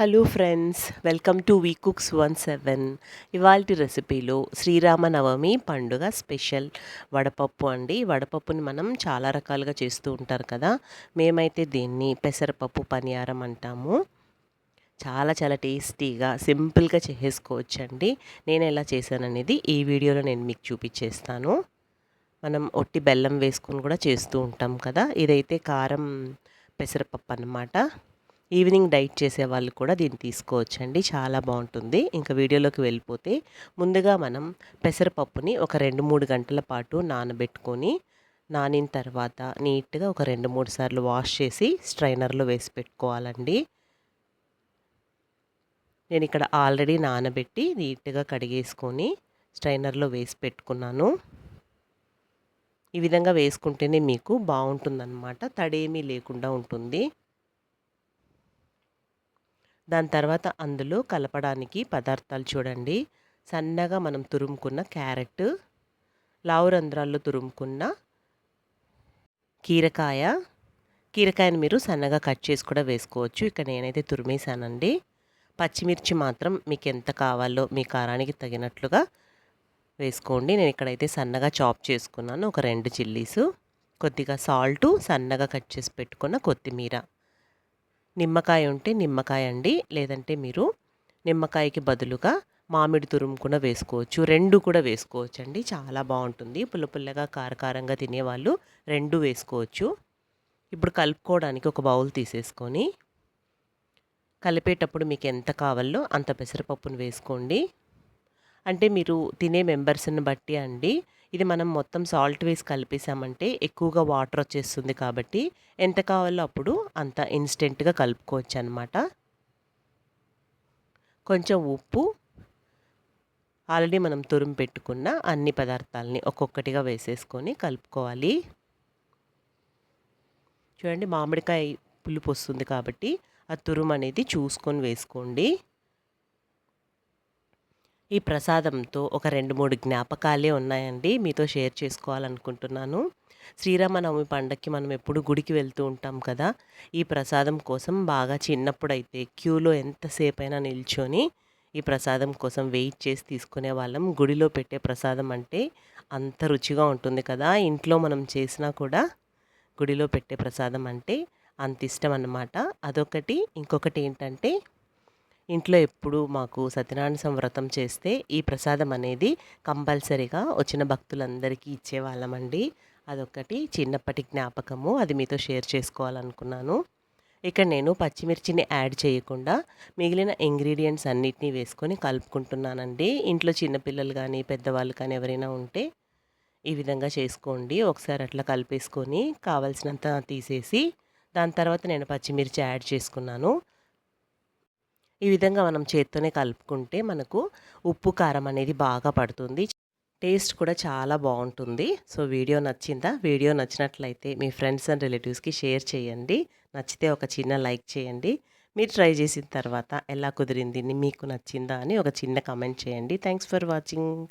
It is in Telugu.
Hello friends welcome to V cooks one seven ఇవాళ రెసిపీలో శ్రీరామనవమి పండుగ స్పెషల్ వడపప్పు అండి. వడపప్పుని మనం చాలా రకాలుగా చేస్తూ ఉంటారు కదా. మేమైతే దీన్ని పెసరపప్పు పనియారం అంటాము. చాలా చాలా టేస్టీగా సింపుల్గా చేసేసుకోవచ్చండి నేను ఎలా చేశాననేది ఈ వీడియోలో నేను మీకు చూపించేస్తాను. మనం ఒట్టి బెల్లం వేసుకొని కూడా చేస్తూ ఉంటాం కదా. ఇదైతే కారం పెసరపప్పు అన్నమాట. ఈవినింగ్ డైట్ చేసే వాళ్ళు కూడా దీన్ని తీసుకోవచ్చండి. చాలా బాగుంటుంది. ఇంకా వీడియోలోకి వెళ్ళిపోతే ముందుగా మనం పెసరపప్పుని ఒక రెండు మూడు గంటల పాటు నానబెట్టుకొని నానిన తర్వాత నీట్గా ఒక రెండు మూడు సార్లు వాష్ చేసి స్ట్రైనర్లో వేసి పెట్టుకోవాలండి. నేను ఇక్కడ ఆల్రెడీ నానబెట్టి నీట్గా కడిగేసుకొని స్ట్రైనర్లో వేసి పెట్టుకున్నాను. ఈ విధంగా వేసుకుంటేనే మీకు బాగుంటుందన్నమాట. తడేమీ లేకుండా ఉంటుంది. దాని తర్వాత అందులో కలపడానికి పదార్థాలు చూడండి. సన్నగా మనం తురుముకున్న క్యారెట్ లావు రంధ్రాల్లో తురుముకున్న కీరకాయ. కీరకాయను మీరు సన్నగా కట్ చేసి కూడా వేసుకోవచ్చు. ఇక్కడ నేనైతే తురిమేశానండి. పచ్చిమిర్చి మాత్రం మీకు ఎంత కావాలో మీ కారానికి తగినట్లుగా వేసుకోండి. నేను ఇక్కడైతే సన్నగా చాప్ చేసుకున్నాను. ఒక రెండు చిల్లీసు. కొద్దిగా సాల్టు సన్నగా కట్ చేసి పెట్టుకున్న కొత్తిమీర. నిమ్మకాయ ఉంటే నిమ్మకాయ అండి లేదంటే మీరు నిమ్మకాయకి బదులుగా మామిడి తురుము కూడా వేసుకోవచ్చు. రెండు కూడా వేసుకోవచ్చు అండి చాలా బాగుంటుంది. పుల్ల పుల్లగా కారకారంగా తినేవాళ్ళు రెండు వేసుకోవచ్చు. ఇప్పుడు కలుపుకోవడానికి ఒక బౌల్ తీసేసుకొని కలిపేటప్పుడు మీకు ఎంత కావాలో అంత పెసరపప్పును వేసుకోండి. అంటే మీరు తినే మెంబర్స్ని బట్టి అండి ఇది మనం మొత్తం సాల్ట్ వేసి కలిపేసామంటే ఎక్కువగా వాటర్ వచ్చేస్తుంది కాబట్టి ఎంత కావాలో అప్పుడు అంత ఇన్స్టెంట్గా కలుపుకోవచ్చు అనమాట కొంచెం ఉప్పు ఆల్రెడీ మనం తురుము పెట్టుకున్న అన్ని పదార్థాలని ఒక్కొక్కటిగా వేసేసుకొని కలుపుకోవాలి. చూడండి మామిడికాయ పులుపు వస్తుంది కాబట్టి ఆ తురుము అనేది చూసుకొని వేసుకోండి. ఈ ప్రసాదంతో ఒక రెండు మూడు జ్ఞాపకాలే ఉన్నాయండి. మీతో షేర్ చేసుకోవాలనుకుంటున్నాను. శ్రీరామనవమి పండగకి మనం ఎప్పుడు గుడికి వెళ్తూ ఉంటాం కదా. ఈ ప్రసాదం కోసం బాగా చిన్నప్పుడైతే క్యూలో ఎంతసేపు అయినా నిల్చొని ఈ ప్రసాదం కోసం వెయిట్ చేసి తీసుకునే వాళ్ళం. గుడిలో పెట్టే ప్రసాదం అంటే అంత రుచిగా ఉంటుంది కదా. ఇంట్లో మనం చేసినా కూడా గుడిలో పెట్టే ప్రసాదం అంటే అంత ఇష్టం అన్నమాట. అదొకటి. ఇంకొకటి ఏంటంటే ఇంట్లో ఎప్పుడు మాకు సత్యనారాయణ సంవ్రతం చేస్తే ఈ ప్రసాదం అనేది కంపల్సరీగా వచ్చిన భక్తులందరికీ ఇచ్చేవాళ్ళమండి. అదొకటి చిన్నప్పటి జ్ఞాపకము. అది మీతో షేర్ చేసుకోవాలనుకున్నాను. ఇక్కడ నేను పచ్చిమిర్చిని యాడ్ చేయకుండా మిగిలిన ఇంగ్రీడియంట్స్ అన్నిటినీ వేసుకొని కలుపుకుంటున్నానండి. ఇంట్లో చిన్నపిల్లలు కానీ పెద్దవాళ్ళు కానీ ఎవరైనా ఉంటే ఈ విధంగా చేసుకోండి. ఒకసారి అట్లా కలిపేసుకొని కావలసినంత తీసేసి దాని తర్వాత నేను పచ్చిమిర్చి యాడ్ చేసుకున్నాను. ఈ విధంగా మనం చేత్తోనే కలుపుకుంటే మనకు ఉప్పు కారం అనేది బాగా పడుతుంది. టేస్ట్ కూడా చాలా బాగుంటుంది. సో వీడియో నచ్చిందా? వీడియో నచ్చినట్లయితే మీ ఫ్రెండ్స్ అండ్ రిలేటివ్స్కి షేర్ చేయండి. నచ్చితే ఒక చిన్న లైక్ చేయండి. మీరు ట్రై చేసిన తర్వాత ఎలా కుదిరింది మీకు నచ్చిందా అని ఒక చిన్న కమెంట్ చేయండి. Thanks for watching.